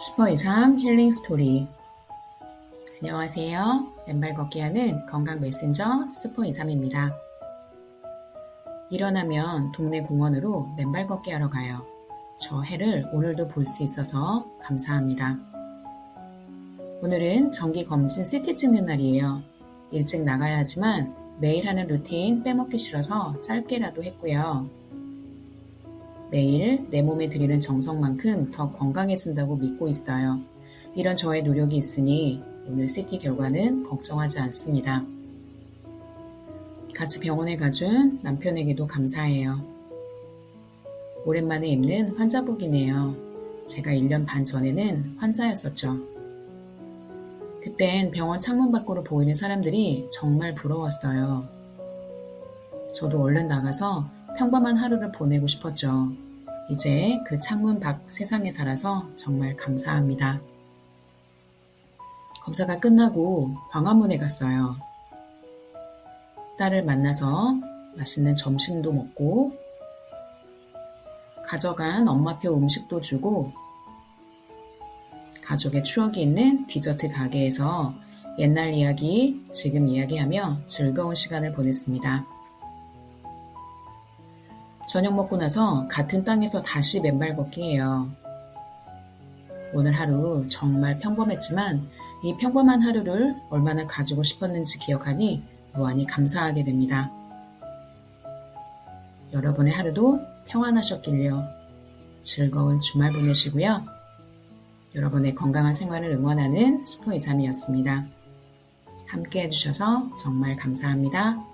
슈퍼23 힐링 스토리 안녕하세요. 맨발 걷기 하는 건강 메신저 슈퍼23입니다. 일어나면 동네 공원으로 맨발 걷기 하러 가요. 저 해를 오늘도 볼 수 있어서 감사합니다. 오늘은 정기 검진 CT 찍는 날이에요. 일찍 나가야 하지만 매일 하는 루틴 빼먹기 싫어서 짧게라도 했고요. 매일 내 몸에 들이는 정성만큼 더 건강해진다고 믿고 있어요. 이런 저의 노력이 있으니 오늘 CT 결과는 걱정하지 않습니다. 같이 병원에 가준 남편에게도 감사해요. 오랜만에 입는 환자복이네요. 제가 1년 반 전에는 환자였었죠. 그땐 병원 창문 밖으로 보이는 사람들이 정말 부러웠어요. 저도 얼른 나가서 평범한 하루를 보내고 싶었죠. 이제 그 창문 밖 세상에 살아서 정말 감사합니다. 검사가 끝나고 광화문에 갔어요. 딸을 만나서 맛있는 점심도 먹고 가져간 엄마표 음식도 주고 가족의 추억이 있는 디저트 가게에서 옛날 이야기, 지금 이야기하며 즐거운 시간을 보냈습니다. 저녁 먹고 나서 같은 땅에서 다시 맨발 걷기예요. 오늘 하루 정말 평범했지만 이 평범한 하루를 얼마나 가지고 싶었는지 기억하니 무한히 감사하게 됩니다. 여러분의 하루도 평안하셨길요. 즐거운 주말 보내시고요. 여러분의 건강한 생활을 응원하는 스포2삼이었습니다. 함께 해주셔서 정말 감사합니다.